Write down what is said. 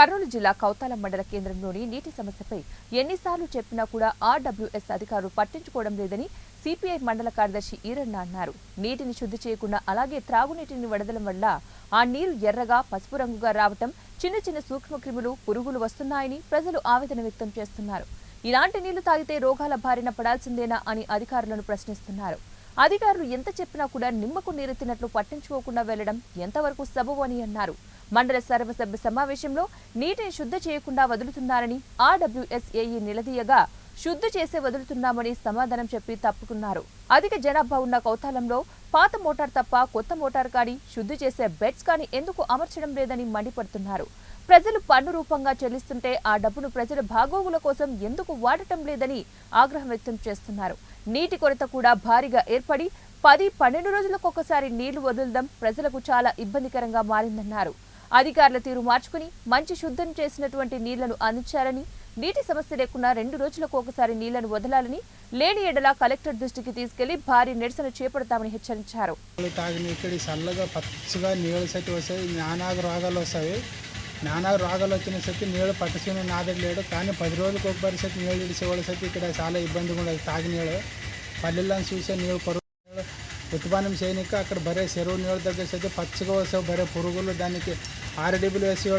కర్నూలు జిల్లా కౌతాలం మండల కేంద్రంలోని నీటి సమస్యపై ఎన్నిసార్లు చెప్పినా కూడా ఆర్డబ్ల్యూఎస్ అధికారులు పట్టించుకోవడం లేదని సిపిఐ మండల కార్యదర్శి ఈరన్న అన్నారు. నీటిని శుద్ధి చేయకుండా అలాగే త్రాగునీటిని వడదలం వల్ల ఆ నీరు ఎర్రగా పసుపు రంగుగా రావటం చిన్న చిన్న సూక్ష్మక్రిములు పురుగులు వస్తున్నాయని ప్రజలు ఆవేదన వ్యక్తం చేస్తున్నారు. ఇలాంటి నీళ్ళు తాగితే రోగాల బారిన పడాల్సిందేనా అని అధికారులను ప్రశ్నిస్తున్నారు. అధికారులు ఎంత చెప్పినా కూడా నిమ్మకు నీరెత్తినట్లు పట్టించుకోకుండా వెళ్ళడం ఎంతవరకు సబబు అని అన్నారు. మండల సర్వసభ్య సమావేశంలో నీటిని శుద్ధి చేయకుండా వదులుతున్నారని ఆర్డబ్ల్యూఎస్ఏఈ నిలదీయగా శుద్ధి చేసే వదులుతున్నామని సమాధానం చెప్పి తప్పుకున్నారు. అధిక జనాభా ఉన్న కౌతాలంలో పాత మోటార్ తప్ప కొత్త మోటార్ కానీ శుద్ధి చేసే బెడ్స్ కానీ ఎందుకు అమర్చడం లేదని మండిపడుతున్నారు. ప్రజలు పన్ను రూపంగా చెల్లిస్తుంటే ఆ డబ్బును ప్రజల భాగోగుల కోసం ఎందుకు వాడటం లేదని ఆగ్రహం వ్యక్తం చేస్తున్నారు. నీటి కొరత కూడా భారీగా ఏర్పడి పది పన్నెండు రోజులకు ఒకసారి నీళ్ళు వదలడం ప్రజలకు చాలా ఇబ్బందికరంగా మారిందన్నారు. అధికారుల తీరు మార్చుకుని మంచి శుద్ధం చేసినటువంటి నీళ్ళను అందించాలని నీటి సమస్య లేకుండా రెండు రోజులకు ఒకసారి నీళ్ళను వదలాలని లేని ఎడల కలెక్టర్ దృష్టికి తీసుకెళ్ళి భారీ నిరసన చేపడతామని హెచ్చరించారు. నీళ్ళు చల్లగా పచ్చగా నీళ్ళు సతి వస్తాయి. నానాగు రోగాలు వస్తాయి. నానాగు రోగాలు వచ్చిన సతి నీళ్ళు పట్టుకుని నాదడు లేడు. కానీ పది రోజులకు ఒక పరిస్థితి నీళ్ళు ఇడిచేవాళ్ళ సతి ఇక్కడ చాలా ఇబ్బందిగా ఉండదు. తాగి నీళ్ళు పల్లెల్లో చూసే నీళ్ళు కొరకు చేయనిక అక్కడ బరే చెరువు నీళ్ళ దగ్గర సతి పచ్చగా వస్తాయి బరే పురుగులు దానికి ఆరడిబులు వేసేవాళ్ళు.